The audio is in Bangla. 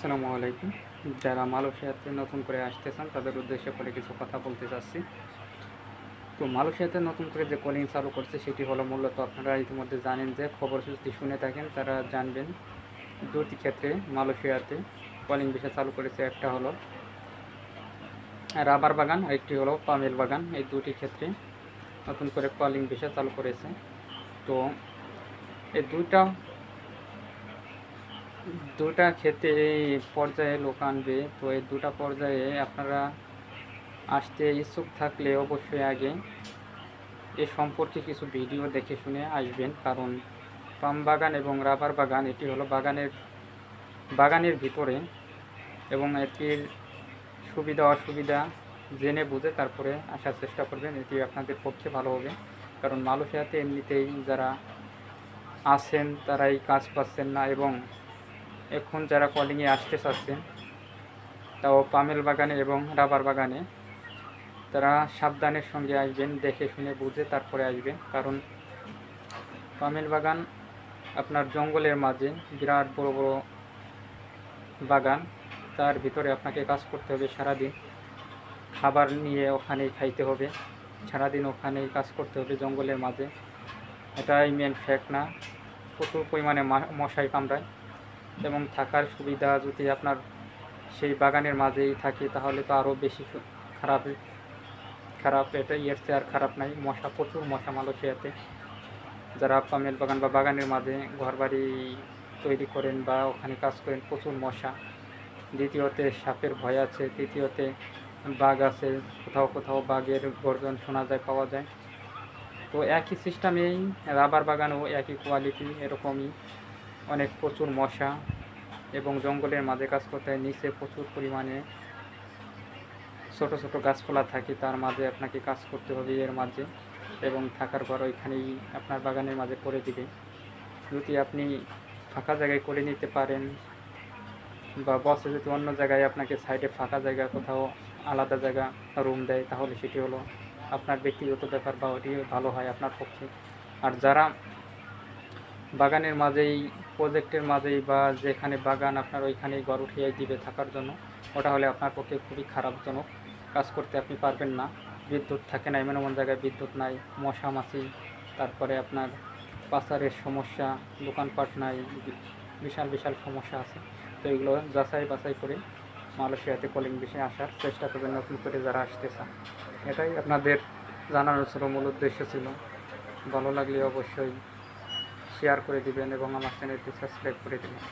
আসসালামু আলাইকুম। যারা মালয়েশিয়াতে নতুন করে আসতেছেন, তাদের উদ্দেশ্যে করে কিছু কথা বলতে চাচ্ছি। তো মালয়েশিয়াতে নতুন করে যে কলিং চালু করছে, সেটি হলো মূলত আপনারা ইতিমধ্যে জানেন যে খবর যদি শুনে থাকেন, তারা জানবেন দুটি ক্ষেত্রে মালয়েশিয়াতে কলিং বিষয় চালু করেছে। একটা হলো রাবার বাগান আর একটি হলো পামেল বাগান। এই দুটি ক্ষেত্রে নতুন করে কলিং বিষয় চালু করেছে। তো এই দুইটা দুটা ক্ষেত্রে এই পর্যায়ে লোক আনবে। তো এই দুটা পর্যায়ে আপনারা আসতে ইচ্ছুক থাকলে অবশ্যই আগে এ সম্পর্কে কিছু ভিডিও দেখে শুনে আসবেন। কারণ পাম বাগান এবং রাবার বাগান, এটি হলো বাগানের বাগানের ভিতরে এবং এটির সুবিধা, অসুবিধা জেনে বুঝে তারপরে আসার চেষ্টা করবেন। এটি আপনাদের পক্ষে ভালো হবে। কারণ মালয়েশিয়াতে এমনিতেই যারা আছেন তারাই কাজ পাচ্ছেন না এবং এখন যারা কলিংয়ে আসতে চাচ্ছেন, তাও পামেল বাগানে এবং রাবার বাগানে, তারা সাবধানের সঙ্গে আসবেন, দেখে শুনে বুঝে তারপরে আসবেন। কারণ পামেল বাগান আপনার জঙ্গলের মাঝে বিরাট বড় বড় বাগান, তার ভিতরে আপনাকে কাজ করতে হবে সারাদিন। খাবার নিয়ে ওখানেই খাইতে হবে, সারাদিন ওখানেই কাজ করতে হবে জঙ্গলের মাঝে। এটাই মেন ফ্যাক্ট না। প্রচুর পরিমাণে মশাই কামড়ায়। এবং থাকার সুবিধা যদি আপনার সেই বাগানের মাঝেই থাকে, তাহলে তো আরও বেশি খারাপ খারাপ এটা ইয়ের চেয়ে আর খারাপ নাই। মশা, প্রচুর মশা মালয়েশিয়াতে। যারা পামেল বাগান বা বাগানের মাঝে ঘরবাড়ি তৈরি করেন বা ওখানে কাজ করেন, প্রচুর মশা। দ্বিতীয়তে সাপের ভয় আছে, তৃতীয়তে বাঘ আছে, কোথাও কোথাও বাঘের গর্জন শোনা যায়, পাওয়া যায়। তো একই সিস্টেমেই রাবার বাগানও একই কোয়ালিটি এরকমই। অনেক প্রচুর মশা এবং জঙ্গলের মাঝে কাজ করতে হয়, নিচে প্রচুর পরিমাণে ছোট ছোট গাছপালা থাকে, তার মাঝে আপনাকে কাজ করতে হবে এর মাঝে এবং থাকার পর ওইখানেই আপনার বাগানের মাঝে করে দিবে। যদি আপনি ফাঁকা জায়গায় করে নিতে পারেন বা বসে যদি অন্য জায়গায় আপনাকে সাইডে ফাঁকা জায়গা, কোথাও আলাদা জায়গা, রুম দেয়, তাহলে সেটি হলো আপনার ব্যক্তিগত ব্যাপার বা ওটি ভালো হয় আপনার পক্ষে। আর যারা বাগানের মাঝেই প্রজেক্টের মাঝেই বা যেখানে বাগান আপনার ওইখানেই ঘর উঠিয়ে দিবে থাকার জন্য, ওটা হলে আপনার পক্ষে খুবই খারাপজনক। কাজ করতে আপনি পারবেন না। বিদ্যুৎ থাকে না, এমন এমন জায়গায় বিদ্যুৎ নাই, মশা মাছি, তারপরে আপনার পাচারের সমস্যা, দোকানপাট নাই, বিশাল বিশাল সমস্যা আছে। তো এগুলো যাচাই বাছাই করে মালয়েশিয়াতে কলিং বিষয়ে আসার চেষ্টা করবেন নতুন করে যারা আসতে চান। এটাই আপনাদের জানানোর ছিল মূল উদ্দেশ্য ছিল। ভালো লাগলে অবশ্যই শেয়ার করে দিবেন এবং আমার চ্যানেলটি সাবস্ক্রাইব করে দিবেন।